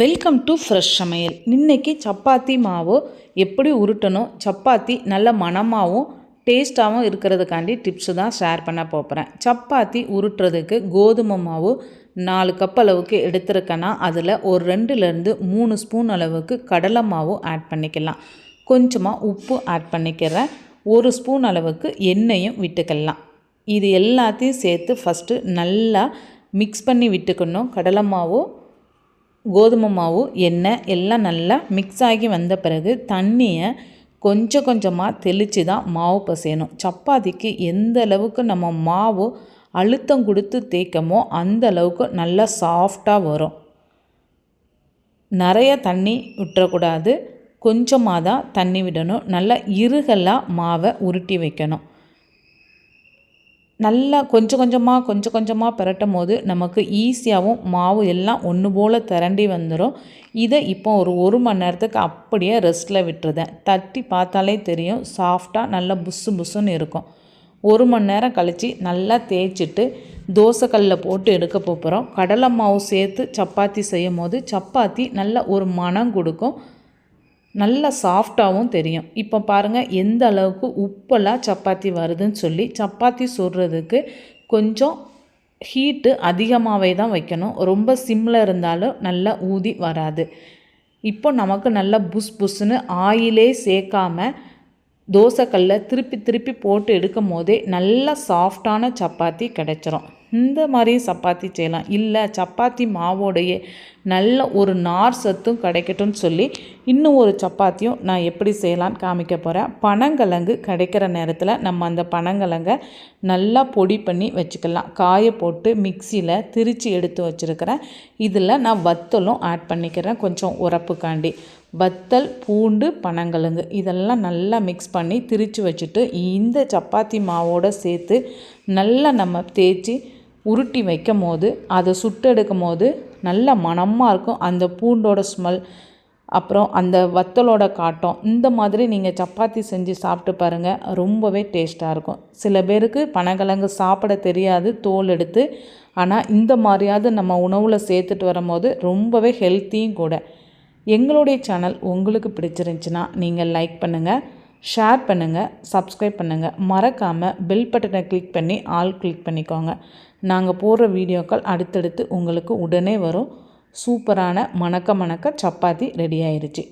Welcome to fresh சமையல். இன்றைக்கி சப்பாத்தி மாவு எப்படி உருட்டணும் சப்பாத்தி நல்ல மணமாகவும் டேஸ்ட்டாகவும் இருக்கிறதுக்காண்டி டிப்ஸு தான் ஷேர் பண்ண போகிறேன் சப்பாத்தி உருட்டுறதுக்கு கோதுமை மாவு நாலு கப் அளவுக்கு எடுத்துருக்கேன்னா அதில் ஒரு ரெண்டுலேருந்து மூணு ஸ்பூன் அளவுக்கு கடலை மாவும் ஆட் பண்ணிக்கலாம். கொஞ்சமாக உப்பு ஆட் பண்ணிக்கிறேன். ஒரு ஸ்பூன் அளவுக்கு எண்ணெயும் விட்டுக்கலாம். இது எல்லாத்தையும் சேர்த்து ஃபஸ்ட்டு நல்லா மிக்ஸ் பண்ணி விட்டுக்கணும். கடலை மாவும் கோதுமை மாவு எண்ணெய் எல்லாம் நல்லா மிக்ஸ் ஆகி வந்த பிறகு தண்ணியை கொஞ்சம் கொஞ்சமாக தெளித்து தான் மாவு பசையணும். சப்பாத்திக்கு எந்த அளவுக்கு நம்ம மாவு அழுத்தம் கொடுத்து தேய்க்கமோ அந்த அளவுக்கு நல்லா சாஃப்டாக வரும். நிறைய தண்ணி விட்டுறக்கூடாது. கொஞ்சமாக தான் தண்ணி விடணும். நல்லா இருகலாக மாவை உருட்டி வைக்கணும். நல்லா கொஞ்சம் கொஞ்சமாக கொஞ்சம் கொஞ்சமாக பிரட்டும் போது நமக்கு ஈஸியாகவும் மாவு எல்லாம் ஒன்று போல் திரண்டி வந்துடும் இதை இப்போ ஒரு ஒரு மணி நேரத்துக்கு அப்படியே ரெஸ்ட்டில் விட்டுருதேன். தட்டி பார்த்தாலே தெரியும் சாஃப்டாக நல்லா புஸ்ஸு புஸ்ஸுன்னு இருக்கும். ஒரு மணி நேரம் கழித்து நல்லா தேய்ச்சிட்டு தோசைக்கல்லில் போட்டு எடுக்க போகிறோம் கடலை மாவு சேர்த்து சப்பாத்தி செய்யும் போது சப்பாத்தி நல்ல ஒரு மனம் கொடுக்கும். நல்லா சாஃப்டாகவும் தெரியும். இப்போ பாருங்கள் எந்த அளவுக்கு உப்பெல்லாம் சப்பாத்தி வருதுன்னு சொல்லி சப்பாத்தி சுடுறதுக்கு கொஞ்சம் ஹீட்டு அதிகமாகவே தான் வைக்கணும். ரொம்ப சிம்மில் இருந்தாலும் நல்லா ஊதி வராது. இப்போ நமக்கு நல்லா புஸ் புஸ்ஸுன்னு ஆயிலே சேர்க்காமல் தோசைக்கல்ல திருப்பி திருப்பி போட்டு எடுக்கும் போதே நல்லா சாஃப்டான சப்பாத்தி கிடச்சிரும். இந்த மாதிரி சப்பாத்தி செய்யலாம். இல்லை சப்பாத்தி மாவோடையே நல்ல ஒரு நார் சத்தும் கிடைக்கட்டும்னு சொல்லி இன்னும் ஒரு சப்பாத்தியும் நான் எப்படி செய்யலான்னு காமிக்க போகிறேன் பனங்கிழங்கு கிடைக்கிற நேரத்தில் நம்ம அந்த பனங்கிழங்கை நல்லா பொடி பண்ணி வச்சுக்கலாம். காய போட்டு மிக்சியில் திரித்து எடுத்து வச்சுருக்கிறேன். இதில் நான் வத்தலும் ஆட் பண்ணிக்கிறேன் கொஞ்சம் உரப்புக்காண்டி. வத்தல் பூண்டு பனங்கிழங்கு இதெல்லாம் நல்லா மிக்ஸ் பண்ணி திரித்து வச்சுட்டு இந்த சப்பாத்தி மாவோடு சேர்த்து நல்லா நம்ம தேய்ச்சி உருட்டி வைக்கும் போது அதை சுட்டெடுக்கும் போது நல்ல மணமாக இருக்கும். அந்த பூண்டோட ஸ்மெல் அப்புறம் அந்த வத்தலோட காட்டம் இந்த மாதிரி நீங்கள் சப்பாத்தி செஞ்சு சாப்பிட்டு பாருங்கள் ரொம்பவே டேஸ்ட்டாக இருக்கும். சில பேருக்கு பனங்கிழங்கு சாப்பிட தெரியாது தோல் எடுத்து. ஆனால் இந்த மாதிரியாவது நம்ம உணவில் சேர்த்துட்டு வரும்போது ரொம்பவே ஹெல்த்தியும் கூட. எங்களுடைய சேனல் உங்களுக்கு பிடிச்சிருந்துச்சின்னா நீங்கள் லைக் பண்ணுங்கள் ஷேர் பண்ணுங்கள் சப்ஸ்கிரைப் பண்ணுங்கள் மறக்காமல் பெல் பட்டனை கிளிக் பண்ணி ஆல் கிளிக் பண்ணிக்கோங்க. நாங்கள் போடுற வீடியோக்கள் அடுத்தடுத்து உங்களுக்கு உடனே வரும். சூப்பரான மணக்க மணக்க சப்பாத்தி ரெடி ஆயிடுச்சு